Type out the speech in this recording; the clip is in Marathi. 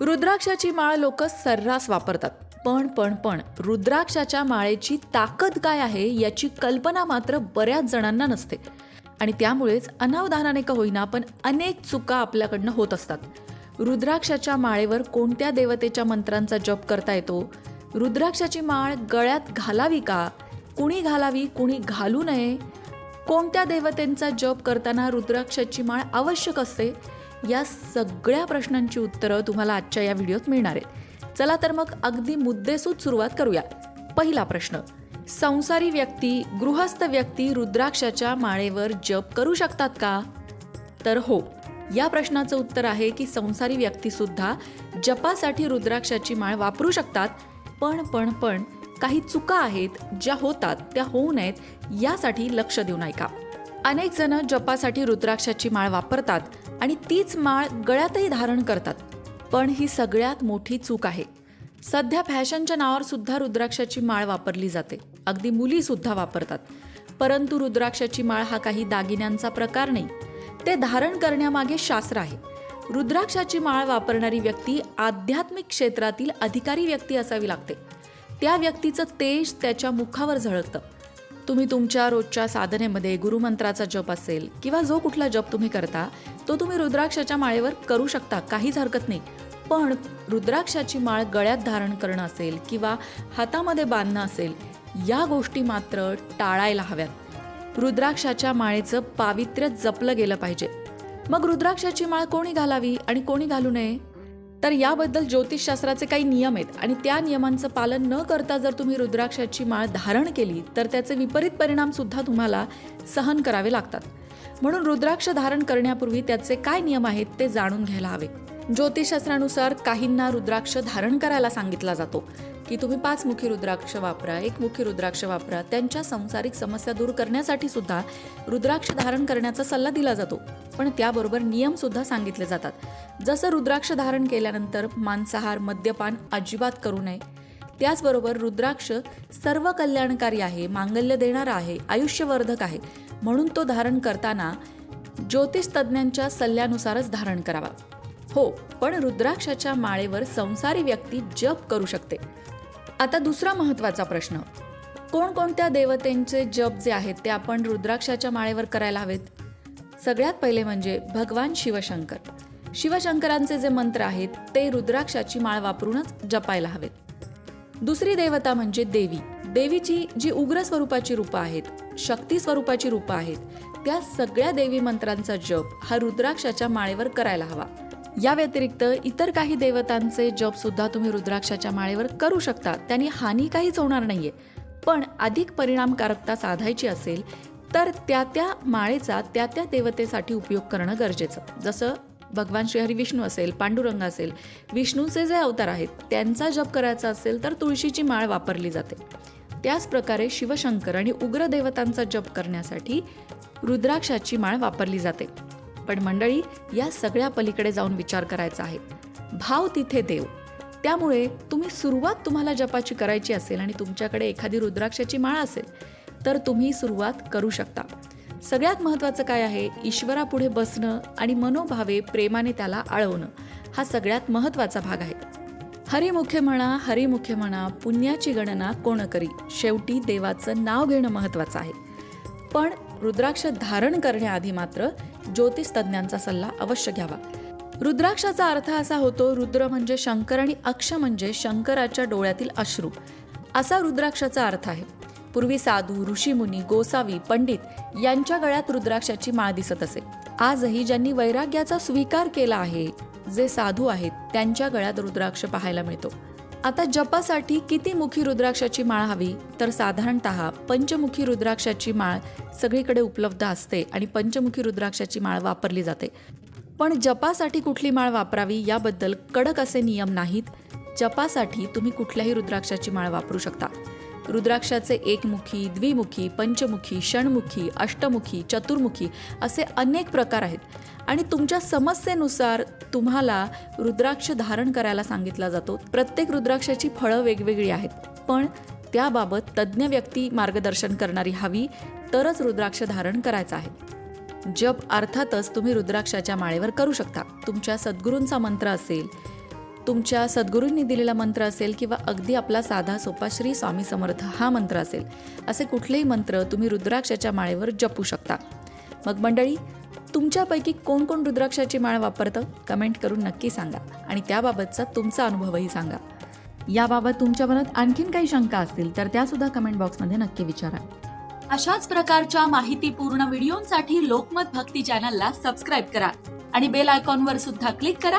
रुद्राक्षाची माळ लोक सर्रास वापरतात. पण पण पण रुद्राक्षाच्या माळेची ताकद काय आहे याची कल्पना मात्र बऱ्याच जणांना नसते. आणि त्यामुळेच अनावधानाने का होईना पण अनेक चुका आपल्याकडनं होत असतात. रुद्राक्षाच्या माळेवर कोणत्या देवतेच्या मंत्रांचा जप करता येतो? रुद्राक्षाची माळ गळ्यात घालावी का? कुणी घालावी कुणी घालू नये? कोणत्या देवतेंचा जप करताना रुद्राक्षाची माळ आवश्यक असते? या सगळ्या प्रश्नांची उत्तरं तुम्हाला आजच्या या व्हिडिओत मिळणार आहेत. चला तर मग अगदी मुद्देसूद सुरुवात करूया. पहिला प्रश्न संसारी व्यक्ती गृहस्थ व्यक्ती रुद्राक्षाच्या माळेवर जप करू शकतात का? तर हो या प्रश्नाचं उत्तर आहे की संसारी व्यक्तीसुद्धा जपासाठी रुद्राक्षाची माळ वापरू शकतात. पण पण पण काही चुका आहेत ज्या होतात त्या होऊ नयेत यासाठी लक्ष देऊन ऐका अनेक जण जपासाठी रुद्राक्षाची माळ वापरतात आणि तीच माळ गळ्यातही धारण करतात. पण ही सगळ्यात मोठी चूक आहे. सध्या फॅशनच्या नावावर सुद्धा रुद्राक्षाची माळ वापरली जाते. अगदी मुली सुद्धा वापरतात. परंतु रुद्राक्षाची माळ हा काही दागिन्यांचा प्रकार नाही. ते धारण करण्यामागे शास्त्र आहे. रुद्राक्षाची माळ वापरणारी व्यक्ती आध्यात्मिक क्षेत्रातील अधिकारी व्यक्ती असावी लागते. त्या व्यक्तीचं तेज त्याच्या मुखावर झळकतं. तुम्ही तुमच्या रोजच्या साधनेमध्ये गुरुमंत्राचा जप असेल किंवा जो कुठला जप तुम्ही करता तो तुम्ही रुद्राक्षाच्या माळेवर करू शकता काहीच हरकत नाही. पण रुद्राक्षाची माळ गळ्यात धारण करणं असेल किंवा हातामध्ये बांधणं असेल या गोष्टी मात्र टाळायला हव्यात. रुद्राक्षाच्या माळेचं पावित्र्य जपलं गेलं पाहिजे. मग रुद्राक्षाची माळ कोणी घालावी आणि कोणी घालू नये? तर याबद्दल ज्योतिषशास्त्राचे काही नियम आहेत आणि त्या नियमांचं पालन न करता जर तुम्ही रुद्राक्षाची माळ धारण केली तर त्याचे विपरीत परिणाम सुद्धा तुम्हाला सहन करावे लागतात. म्हणून रुद्राक्ष धारण करण्यापूर्वी त्याचे काय नियम आहेत ते जाणून घ्यायला हवे. ज्योतिषशास्त्रानुसार काहींना रुद्राक्ष धारण करायला सांगितला जातो. की तुम्ही पाच मुखी रुद्राक्ष वापरा एक मुखी रुद्राक्ष वापरा. त्यांच्या संसारिक समस्या दूर करण्यासाठी सुद्धा रुद्राक्ष धारण करण्याचा सल्ला दिला जातो. पण त्याबरोबर नियम सुद्धा सांगितले जातात. जसं रुद्राक्ष धारण केल्यानंतर मांसाहार मद्यपान अजिबात करू नये. त्याचबरोबर रुद्राक्ष सर्व कल्याणकारी आहे मांगल्य देणारा आहे आयुष्यवर्धक आहे. म्हणून तो धारण करताना ज्योतिष तज्ज्ञांच्या सल्ल्यानुसारच धारण करावा. हो पण रुद्राक्षाच्या माळेवर संसारी व्यक्ती जप करू शकते. आता दुसरा महत्त्वाचा प्रश्न. कोणकोणत्या देवतेंचे जप जे आहेत ते आपण रुद्राक्षाच्या माळेवर करायला हवेत? सगळ्यात पहिले म्हणजे भगवान शिवशंकर. शिवशंकरांचे जे मंत्र आहेत ते रुद्राक्षाची माळ वापरूनच जपायला हवेत. दुसरी देवता म्हणजे देवी. देवीची जी उग्र स्वरूपाची रूपं आहेत शक्ती स्वरूपाची रूपं आहेत त्या सगळ्या देवी मंत्रांचा जप हा रुद्राक्षाच्या माळेवर करायला हवा. या व्यतिरिक्त इतर काही देवतांचे जप सुद्धा तुम्ही रुद्राक्षाच्या माळेवर करू शकता. त्यांनी हानी काहीच होणार नाहीये. पण अधिक परिणामकारकता साधायची असेल तर त्या त्या माळेचा त्या त्या देवतेसाठी उपयोग करणं गरजेचं. जसं भगवान श्रीहरी विष्णू असेल पांडुरंग असेल विष्णूचे जे अवतार आहेत त्यांचा जप करायचा असेल तर तुळशीची माळ वापरली जाते. त्याच प्रकारे शिवशंकर आणि उग्र देवतांचा जप करण्यासाठी रुद्राक्षाची माळ वापरली जाते. पण मंडळी या सगळ्या पलीकडे जाऊन विचार करायचा आहे. भाव तिथे देव. त्यामुळे तुम्ही सुरुवात तुम्हाला जपाची करायची असेल आणि तुमच्याकडे एखादी रुद्राक्षाची माळ असेल तर तुम्ही सुरुवात करू शकता. सगळ्यात महत्त्वाचं काय आहे? ईश्वरापुढे बसणं आणि मनोभावे प्रेमाने त्याला आळवणं. हा सगळ्यात महत्त्वाचा भाग आहे. हरिमुखे म्हणा हरिमुखे म्हणा पुण्याची गणना कोण करी? शेवटी देवाचं नाव घेणं महत्त्वाचं आहे. पण रुद्राक्ष धारण करण्याआधी मात्र ज्योतिष तज्ज्ञांचा सल्ला अवश्य घ्यावा. रुद्राक्षाचा अर्थ असा होतो रुद्र म्हणजे शंकर आणि अक्ष म्हणजे शंकराच्या डोळ्यातील अश्रू. असा रुद्राक्षाचा अर्थ आहे. पूर्वी साधू ऋषीमुनी गोसावी पंडित यांच्या गळ्यात रुद्राक्षाची माळ दिसत असे. आजही ज्यांनी वैराग्याचा स्वीकार केला आहे जे साधू आहेत त्यांच्या गळ्यात रुद्राक्ष पाहायला मिळतो. आता जपासाठी किती मुखी रुद्राक्षाची माळ हवी? तर साधारणतः पंचमुखी रुद्राक्षाची माळ सगळीकडे उपलब्ध असते आणि पंचमुखी रुद्राक्षाची माळ वापरली जाते. पण जपासाठी कुठली माळ वापरावी याबद्दल कडक असे नियम नाहीत. जपासाठी तुम्ही कुठल्याही रुद्राक्षाची माळ वापरू शकता. रुद्राक्षाचे एकमुखी द्विमुखी पंचमुखी षण्मुखी अष्टमुखी चतुर्मुखी असे अनेक प्रकार आहेत. आणि तुमच्या समस्येनुसार तुम्हाला रुद्राक्ष धारण करायला सांगितला जातो. प्रत्येक रुद्राक्षाची फळं वेगवेगळी आहेत. पण त्याबाबत तज्ज्ञ व्यक्ती मार्गदर्शन करणारी हवी तरच रुद्राक्ष धारण करायचं आहे. जप अर्थातच तुम्ही रुद्राक्षाच्या माळेवर करू शकता. तुमच्या सद्गुरूंचा मंत्र असेल तुमच्या सद्गुरूंनी दिलेला मंत्र असेल किंवा अगदी आपला साधा सोपा श्री स्वामी समर्थ हा मंत्र असेल असे कुठलेही मंत्र तुम्ही रुद्राक्षाच्या माळेवर जपू शकता. मग मंडळी तुमच्यापैकी कोण कोण रुद्राक्षाची माळ वापरतं? कमेंट करून नक्की सांगा आणि त्याबाबतचा तुमचा अनुभवही सांगा. याबाबत तुमच्या मनात आणखीन काही शंका असतील तर त्यासुद्धा कमेंट बॉक्समध्ये नक्की विचारा. अशाच प्रकारच्या माहितीपूर्ण व्हिडिओंसाठी लोकमत भक्ती चॅनलला सबस्क्राईब करा आणि बेल आयकॉनवर सुद्धा क्लिक करा